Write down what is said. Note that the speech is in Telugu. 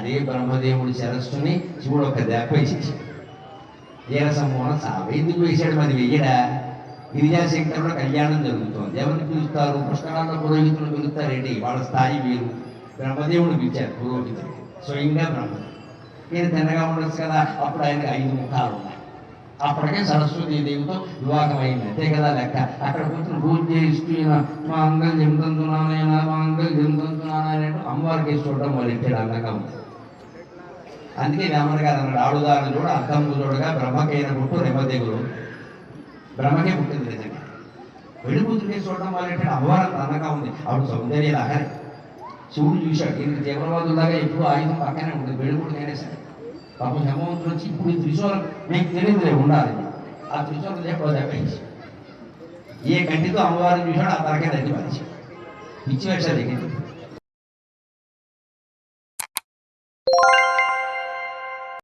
అదే బ్రహ్మదేవుడి శిరస్సుని శివుడు ఒక దెబ్బ వేసేసాడు. వీరసంహోన సావ ఎందుకు వేశాడు మరి వెయ్యడా? గిరిజాశంకరుడు కళ్యాణం జరుగుతోంది. ఎవరిని పిలుస్తారు? పుష్కరాల్లో పురోహితులు పిలుస్తారేంటి? వాళ్ళ స్థాయి వీరు. బ్రహ్మదేవుడు పిలిచారు పురోహితుడు స్వయంగా బ్రహ్మదేవుడు. నేను తిన్నగా ఉండొచ్చు కదా? అప్పుడు ఆయనకి ఐదు ముఖాలు ఉన్నాయి. అప్పటికే సరస్వతీ దేవితో వివాహం అయింది అంతే కదా లెక్క? అక్కడ కూర్చొని పూజ చేస్తూ మా అంగం చెందుతున్నానైనా మా అంగం చెందుతున్నానని అమ్మవారికి వేసి చూడడం మొదలెట్టాడు అందంగా ఉంటుంది అందుకే వేమన గారు అన్నాడు ఆడుదారులు చూడ అర్థం చూడగా బ్రహ్మకైన పుట్టు రెమ్మదేగులు బ్రహ్మకే పుట్టింది నిజంగా. వెళ్ళి కూతురుకే చూడడం వల్ల అమ్మవారు అంత ఉంది. ఆవిడ సౌందర్య లాగానే శివుడు చూశాడు ఈయనకి తీవ్రవాదులాగా ఎప్పుడు ఆయుధం పక్కనే ఉంటుంది పెళ్ళి కూడా నేనే సరే. పాపం హేమవంతుడు వచ్చి ఇప్పుడు ఈ త్రిశూలం మీకు తెలియదులే ఉండాలి. ఆ త్రిశూలం లేకపోతే దెబ్బేసి ఏ కంటితో అమ్మవారిని చూశాడు ఆ తరకే దగ్గర మనిషి పిచ్చి వేషాలు ఎక్కింది